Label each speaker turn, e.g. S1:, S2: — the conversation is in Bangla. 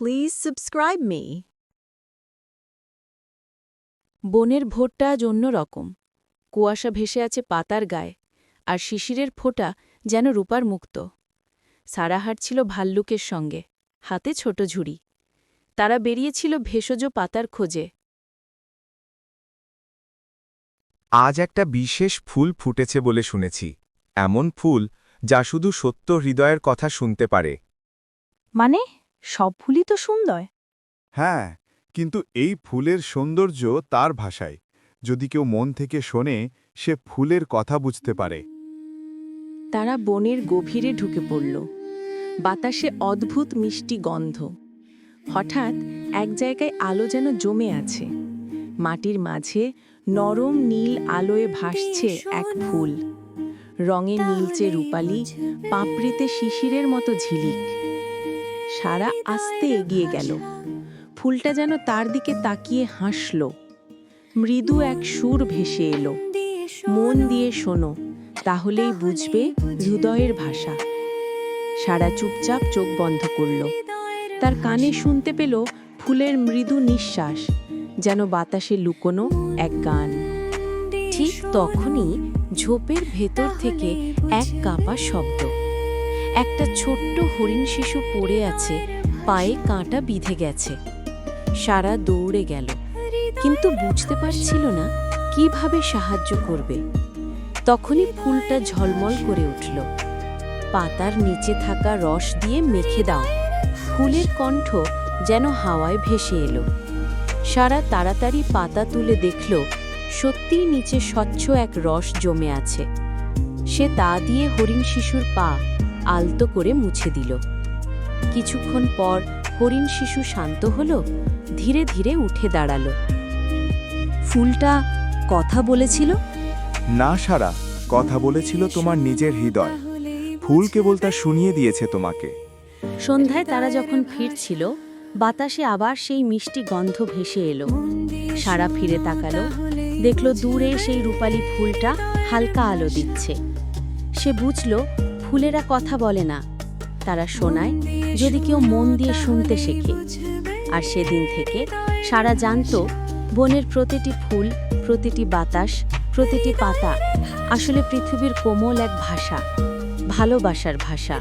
S1: Please subscribe me.
S2: বনের ভোরটা আজ অন্যরকম কুয়াশা ভেসে আছে পাতার গায়ে আর শিশিরের ফোঁটা যেন রূপার মুক্ত। সারা হাঁটছিল ভাল্লুকের সঙ্গে হাতে ছোট ঝুড়ি। তারা বেরিয়েছিল ভেষজ পাতার খোঁজে।
S3: আজ একটা বিশেষ ফুল ফুটেছে বলে শুনেছি। এমন ফুল যা শুধু সত্য হৃদয়ের কথা শুনতে পারে।
S2: মানে? সব ফুলই তো সুন্দর।
S4: হ্যাঁ কিন্তু এই ফুলের সৌন্দর্য তার ভাষায়। যদি কেউ মন থেকে শোনে সে ফুলের কথা বুঝতে পারে।
S2: তারা বনের গভীরে ঢুকে পড়ল। বাতাসে অদ্ভুত মিষ্টি গন্ধ। হঠাৎ এক জায়গায় আলো যেন জমে আছে। মাটির মাঝে নরম নীল আলোয় ভাসছে এক ফুল। রঙে নীলচে রূপালি পাপড়িতে শিশিরের মতো ঝিলিক। সারা আস্তে এগিয়ে গেল। ফুলটা যেন তার দিকে তাকিয়ে হাসল। মৃদু এক সুর ভেসে এলো। মন দিয়ে শোনো, তাহলেই বুঝবে হৃদয়ের ভাষা। সারা চুপচাপ চোখ বন্ধ করল। তার কানে শুনতে পেল ফুলের মৃদু নিঃশ্বাস, যেন বাতাসে লুকোনো এক গান। ঠিক তখনই ঝোপের ভেতর থেকে এক কাপা শব্দ। একটা ছোট্ট হরিণ শিশু পড়ে আছে, পায়ে কাঁটা বিঁধে গেছে। সারা দৌড়ে গেল, কিন্তু বুঝতে পারছিল না কীভাবে সাহায্য করবে। তখনই ফুলটা ঝলমল করে উঠল। পাতার নিচে থাকা রস দিয়ে মেখে দাও। ফুলের কণ্ঠ যেন হাওয়ায় ভেসে এলো। সারা তাড়াতাড়ি পাতা তুলে দেখল, সত্যিই নিচে স্বচ্ছ এক রস জমে আছে। সে তা দিয়ে হরিণ শিশুর পা আলতো করে মুছে দিল। কিছুক্ষণ পর হরিণ শিশু শান্ত হল ধীরে ধীরে উঠে দাঁড়াল। ফুলটা কথা বলেছিল?
S3: না সারা কথা বলেছিল তোমার নিজের হৃদয়। ফুল কেবল তা শুনিয়ে দিয়েছে তোমাকে।
S2: সন্ধ্যায় তারা যখন ফিরছিল বাতাসে আবার সেই মিষ্টি গন্ধ ভেসে এলো। সারা ফিরে তাকালো দেখল দূরে সেই রূপালী ফুলটা হালকা আলো দিচ্ছে। সে বুঝল ফুলেরা কথা বলে না। তারা শোনায় যদি কেউ মন দিয়ে শুনতে শেখে। আর সেদিন থেকে সারা জানত বনের প্রতিটি ফুল, প্রতিটি বাতাস, প্রতিটি পাতা আসলে পৃথিবীর কোমল এক ভাষা, ভালোবাসার ভাষা।